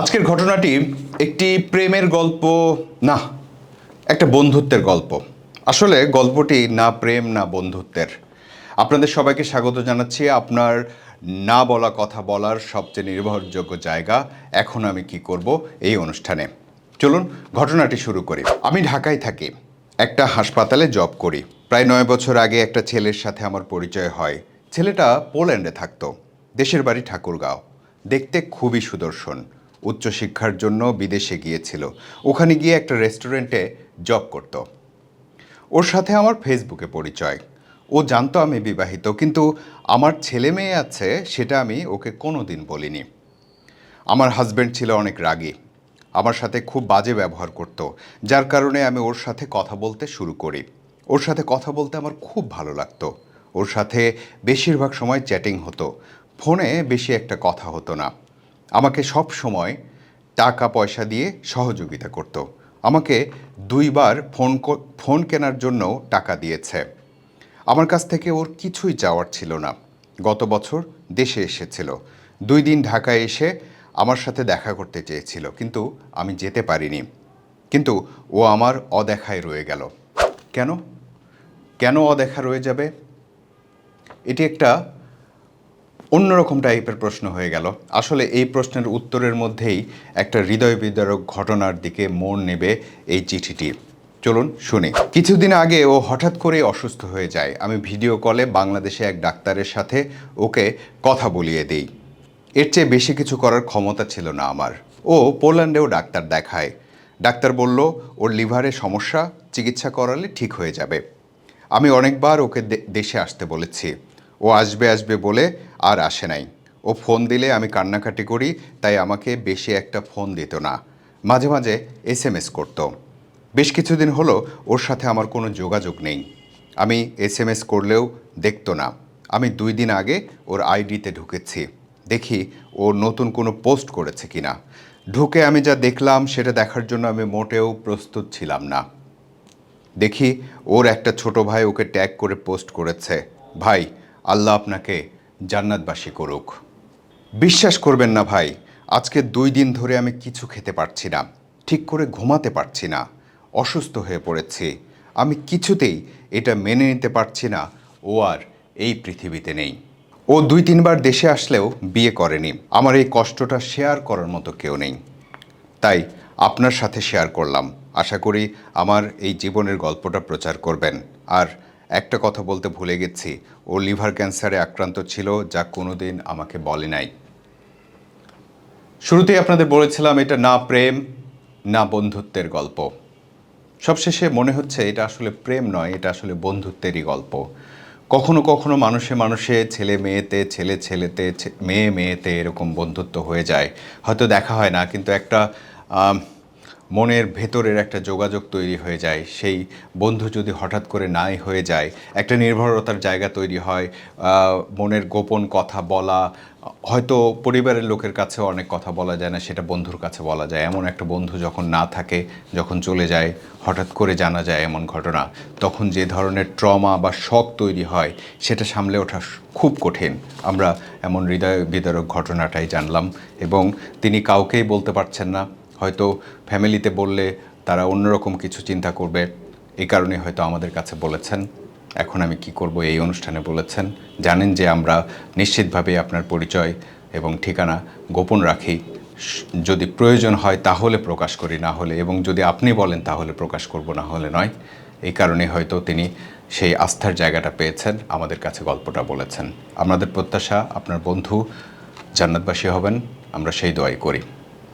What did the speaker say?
আজকের ঘটনাটি একটি প্রেমের গল্প, না, একটা বন্ধুত্বের গল্প। আসলে গল্পটি না প্রেম, না বন্ধুত্বের। আপনাদের সবাইকে স্বাগত জানাচ্ছি। আপনার না বলা কথা বলার সবচেয়ে নির্ভরযোগ্য জায়গা এখন আমি কি করব এই অনুষ্ঠানে। চলুন, ঘটনাটি শুরু করি। আমি ঢাকায় থাকি, একটা হাসপাতালে জব করি। প্রায় নয় বছর আগে একটা ছেলের সাথে আমার পরিচয় হয়। ছেলেটা পোল্যান্ডে থাকতো, দেশের বাড়ি ঠাকুরগাঁও। দেখতে খুবই সুদর্শন। উচ্চশিক্ষার জন্য বিদেশে গিয়েছিল। ওখানে গিয়ে একটা রেস্টুরেন্টে জব করতো। ওর সাথে আমার ফেসবুকে পরিচয়। ও জানতো আমি বিবাহিত, কিন্তু আমার ছেলে মেয়ে আছে সেটা আমি ওকে কোনো দিন বলিনি। আমার হাজব্যান্ড ছিল অনেক রাগী। আমার সাথে খুব বাজে ব্যবহার করত, যার কারণে আমি ওর সাথে কথা বলতে শুরু করি। ওর সাথে কথা বলতে আমার খুব ভালো লাগতো। ওর সাথে বেশিরভাগ সময় চ্যাটিং হতো। ফোনে বেশি একটা কথা হতো না। আমাকে সব সময় টাকা পয়সা দিয়ে সহযোগিতা করত। আমাকে দুইবার ফোন ফোন কেনার জন্য টাকা দিয়েছে। আমার কাছ থেকে ওর কিছুই চাওয়ার ছিল না। গত বছর দেশে এসেছিল। দুই দিন ঢাকায় এসে আমার সাথে দেখা করতে চেয়েছিল, কিন্তু আমি যেতে পারিনি। কিন্তু ও আমার অদেখায় রয়ে গেল। কেন? কেন অদেখা রয়ে যাবে? এটি একটা অন্যরকম টাইপের প্রশ্ন হয়ে গেল। আসলে এই প্রশ্নের উত্তরের মধ্যেই একটা হৃদয় বিদারক ঘটনার দিকে মোড় নেবে এই চিঠিটি। চলুন শুনি। কিছুদিন আগে ও হঠাৎ করে অসুস্থ হয়ে যায়। আমি ভিডিও কলে বাংলাদেশে এক ডাক্তারের সাথে ওকে কথা বলিয়ে দিই। এর চেয়ে বেশি কিছু করার ক্ষমতা ছিল না আমার। ও পোল্যান্ডেও ডাক্তার দেখায়। ডাক্তার বলল, ওর লিভারে সমস্যা, চিকিৎসা করালে ঠিক হয়ে যাবে। আমি অনেকবার ওকে দেশে আসতে বলেছি। ও আসবে আসবে বলে আর আসে নাই। ও ফোন দিলে আমি কান্নাকাটি করি, তাই আমাকে বেশি একটা ফোন দিত না। মাঝে মাঝে এস এম এস করতো। বেশ কিছুদিন হলো ওর সাথে আমার কোনো যোগাযোগ নেই। আমি এস এম এস করলেও দেখতো না। আমি দুই দিন আগে ওর আইডিতে ঢুকেছি। দেখি ও নতুন কোনো পোস্ট করেছে কিনা। ঢুকে আমি যা দেখলাম, সেটা দেখার জন্য আমি মোটেও প্রস্তুত ছিলাম না। দেখি ওর একটা ছোট ভাই ওকে ট্যাগ করে পোস্ট করেছে। ভাই, আল্লাহ আপনাকে জান্নাতবাসী করুক। বিশ্বাস করবেন না ভাই, আজকে দুই দিন ধরে আমি কিছু খেতে পারছি না, ঠিক করে ঘুমাতে পারছি না, অসুস্থ হয়ে পড়েছি। আমি কিছুতেই এটা মেনে নিতে পারছি না, ও আর এই পৃথিবীতে নেই। ও দুই তিনবার দেশে আসলেও বিয়ে করেনি, আমার এই কষ্টটা শেয়ার করার মতো কেউ নেই। তাই আপনার সাথে শেয়ার করলাম, আশা করি আমার এই জীবনের গল্পটা প্রচার করবেন। আর একটা কথা বলতে ভুলে গেছি ও লিভার ক্যান্সারে আক্রান্ত ছিল, যা কোনোদিন আমাকে বলে নাই। শুরুতেই আপনাদের বলেছিলাম, এটা না প্রেম, না বন্ধুত্বের গল্প। সবশেষে মনে হচ্ছে এটা আসলে প্রেম নয়, এটা আসলে বন্ধুত্বেরই গল্প। কখনো কখনো মানুষে মানুষে, ছেলে মেয়েতে, ছেলে ছেলেতে মেয়ে মেয়েতে এরকম বন্ধুত্ব হয়ে যায়। হয়তো দেখা হয় না, কিন্তু একটা মনের ভেতরের একটা যোগাযোগ তৈরি হয়ে যায়। সেই বন্ধু যদি হঠাৎ করে নাই হয়ে যায়, একটা নির্ভরতার জায়গা তৈরি হয় মনের গোপন কথা বলা, হয়তো পরিবারের লোকের কাছেও অনেক কথা বলা যায় না, সেটা বন্ধুর কাছে বলা যায়। এমন একটা বন্ধু যখন না থাকে, যখন চলে যায়, হঠাৎ করে জানা যায় এমন ঘটনা, তখন যে ধরনের ট্রমা বা শখ তৈরি হয়, সেটা সামলে ওঠা খুব কঠিন। আমরা এমন হৃদয় বিদারক ঘটনাটাই জানলাম এবং তিনি কাউকেই বলতে পারছেন না। হয়তো ফ্যামিলিতে বললে তারা অন্যরকম কিছু চিন্তা করবে। এই কারণে হয়তো আমাদের কাছে বলেছেন, এখন আমি কি করব? এই অনুষ্ঠানে বলেছেন। জানেন যে আমরা নিশ্চিতভাবে আপনার পরিচয় এবং ঠিকানা গোপন রাখি। যদি প্রয়োজন হয় তাহলে প্রকাশ করি, না হলে, এবং যদি আপনি বলেন তাহলে প্রকাশ করব, না হলে নয়। এই কারণে হয়তো তিনি সেই আস্থার জায়গাটা পেয়েছেন, আমাদের কাছে গল্পটা বলেছেন। আমাদের প্রত্যাশা, আপনার বন্ধু জান্নাতবাসী হবেন, আমরা সেই দোয়াই করি।